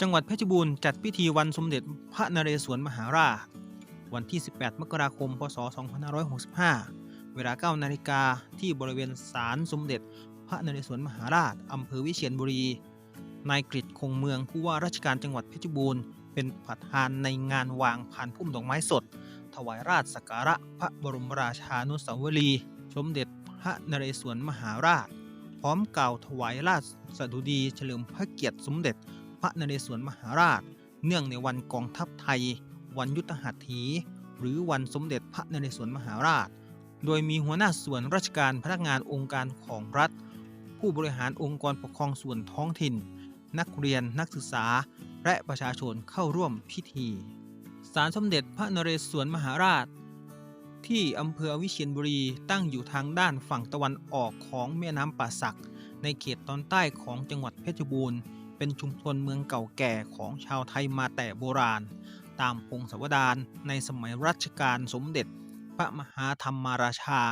จังหวัดเพชรบูรณ์จัดพิธีวันสมเด็จพระนเรศวรมหาราช วันที่ 18 มกราคม พศ 2565 เวลา 9 นาฬิกาที่บริเวณศาลสมเด็จ พระนเรศวรมหาราช อำเภอวิเชียรบุรี นายกฤษคงเมืองผู้ว่าราชการจังหวัดเพชรบูรณ์เป็นประธานในงานวางผ่านพุ่มดอกไม้สด ถวายราชสักการะพระบรมราชานุสาวรีย์สมเด็จพระนเรศวรมหาราช พร้อมกล่าวถวายราชสดุดีเฉลิมพระเกียรติสมเด็จ ระนเรศวรมหาราช เนื่องในวันกองทัพไทย วันยุทธหัตถี หรือวันสมเด็จพระนเรศวรมหาราช โดยมีหัวหน้าส่วนราชการพนักงานองค์การของรัฐ ผู้บริหารองค์กรปกครองส่วนท้องถิ่น นักเรียนนักศึกษา และประชาชนเข้าร่วมพิธีศาลสมเด็จพระนเรศวรมหาราช ที่อำเภอวิเชียรบุรีตั้งอยู่ทางด้านฝั่งตะวันออกของแม่น้ำป่าสัก ในเขตตอนใต้ของจังหวัดเพชรบูรณ์ เป็นชุมชนเมืองเก่าแก่ของชาวไทยมาแต่โบราณ ตามพงศาวดารในสมัยรัชกาลสมเด็จ พระมหาธรรมาราชา